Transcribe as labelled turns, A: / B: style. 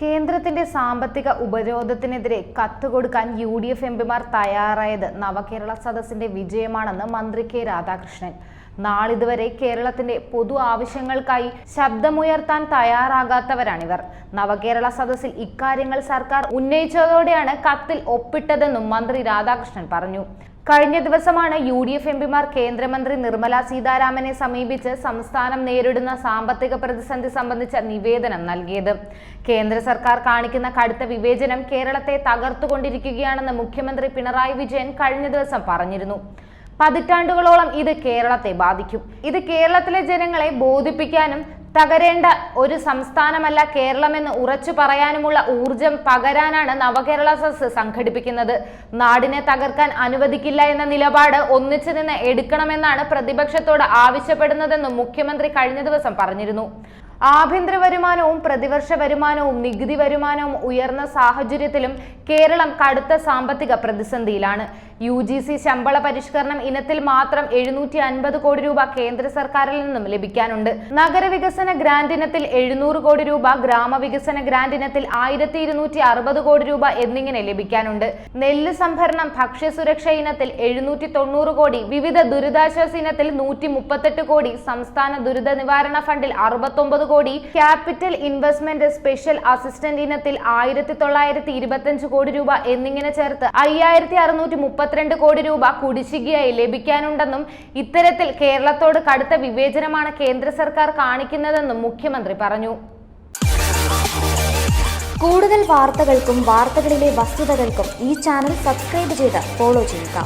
A: കേന്ദ്രത്തിന്റെ സാമ്പത്തിക ഉപരോധത്തിനെതിരെ കത്ത് കൊടുക്കാൻ യു ഡി എഫ് എംപിമാർ തയ്യാറായത് നവകേരള സദസ്സിന്റെ വിജയമാണെന്ന് മന്ത്രി കെ രാധാകൃഷ്ണൻ. നാളിതുവരെ കേരളത്തിന്റെ പൊതു ആവശ്യങ്ങൾക്കായി ശബ്ദമുയർത്താൻ തയ്യാറാകാത്തവരാണിവർ. നവകേരള സദസ്സിൽ ഇക്കാര്യങ്ങൾ സർക്കാർ ഉന്നയിച്ചതോടെയാണ് കത്തിൽ ഒപ്പിട്ടതെന്നും മന്ത്രി രാധാകൃഷ്ണൻ പറഞ്ഞു. കഴിഞ്ഞ ദിവസമാണ് യു ഡി എഫ് എംപിമാർ കേന്ദ്രമന്ത്രി നിർമ്മല സീതാരാമനെ സമീപിച്ച് സംസ്ഥാനം നേരിടുന്ന സാമ്പത്തിക പ്രതിസന്ധി സംബന്ധിച്ച നിവേദനം നൽകിയത്. കേന്ദ്ര സർക്കാർ കാണിക്കുന്ന കടുത്ത വിവേചനം കേരളത്തെ തകർത്തുകൊണ്ടിരിക്കുകയാണെന്ന് മുഖ്യമന്ത്രി പിണറായി വിജയൻ കഴിഞ്ഞ ദിവസം പറഞ്ഞിരുന്നു. പതിറ്റാണ്ടുകളോളം ഇത് കേരളത്തെ ബാധിക്കും. ഇത് കേരളത്തിലെ ജനങ്ങളെ ബോധിപ്പിക്കാനും തകരേണ്ട ഒരു സംസ്ഥാനമല്ല കേരളമെന്ന് ഉറച്ചു പറയാനുമുള്ള ഊർജം പകരാനാണ് നവകേരള സസ് സംഘടിപ്പിക്കുന്നത്. നാടിനെ തകർക്കാൻ അനുവദിക്കില്ല എന്ന നിലപാട് ഒന്നിച്ചു നിന്ന് എടുക്കണമെന്നാണ് പ്രതിപക്ഷത്തോട് ആവശ്യപ്പെടുന്നതെന്നും മുഖ്യമന്ത്രി കഴിഞ്ഞ ദിവസം പറഞ്ഞിരുന്നു. ആഭ്യന്തര വരുമാനവും പ്രതിവർഷ വരുമാനവും നികുതി വരുമാനവും ഉയർന്ന സാഹചര്യത്തിലും കേരളം കടുത്ത സാമ്പത്തിക പ്രതിസന്ധിയിലാണ്. യു ജി സി ശമ്പള പരിഷ്കരണം ഇനത്തിൽ മാത്രം എഴുന്നൂറ്റി അൻപത് കോടി രൂപ കേന്ദ്ര സർക്കാരിൽ നിന്നും ലഭിക്കാനുണ്ട്. നഗരവികസന ഗ്രാന്റ് ഇനത്തിൽ എഴുന്നൂറ് കോടി രൂപ ഗ്രാമവികസന ഗ്രാന്റ് ഇനത്തിൽ ആയിരത്തി ഇരുന്നൂറ്റി അറുപത് കോടി രൂപ എന്നിങ്ങനെ ലഭിക്കാനുണ്ട്. നെല്ല് സംഭരണം ഭക്ഷ്യസുരക്ഷ ഇനത്തിൽ എഴുന്നൂറ്റി തൊണ്ണൂറ് കോടി വിവിധ ദുരിതാശ്വാസ ഇനത്തിൽ നൂറ്റി മുപ്പത്തെട്ട് കോടി സംസ്ഥാന ദുരിത നിവാരണ ഫണ്ടിൽ അറുപത്തൊമ്പത് കോടി ക്യാപിറ്റൽ ഇൻവെസ്റ്റ്മെന്റ് സ്പെഷ്യൽ അസിസ്റ്റന്റ് ഇനത്തിൽ ആയിരത്തി തൊള്ളായിരത്തി ഇരുപത്തഞ്ച് കോടി രൂപ എന്നിങ്ങനെ ചേർത്ത് അയ്യായിരത്തി അറുന്നൂറ്റി മുപ്പത്തിരണ്ട് കോടി രൂപ കുടിശ്ശികയായി ലഭിക്കാനുണ്ടെന്നും ഇത്തരത്തിൽ കേരളത്തോട് കടുത്ത വിവേചനമാണ് കേന്ദ്ര സർക്കാർ കാണിക്കുന്നതെന്നും മുഖ്യമന്ത്രി പറഞ്ഞു.
B: കൂടുതൽ വാർത്തകൾക്കും വാർത്തകളിലെ വസ്തുതകൾക്കും ഈ ചാനൽ സബ്സ്ക്രൈബ് ചെയ്ത് ഫോളോ ചെയ്യുക.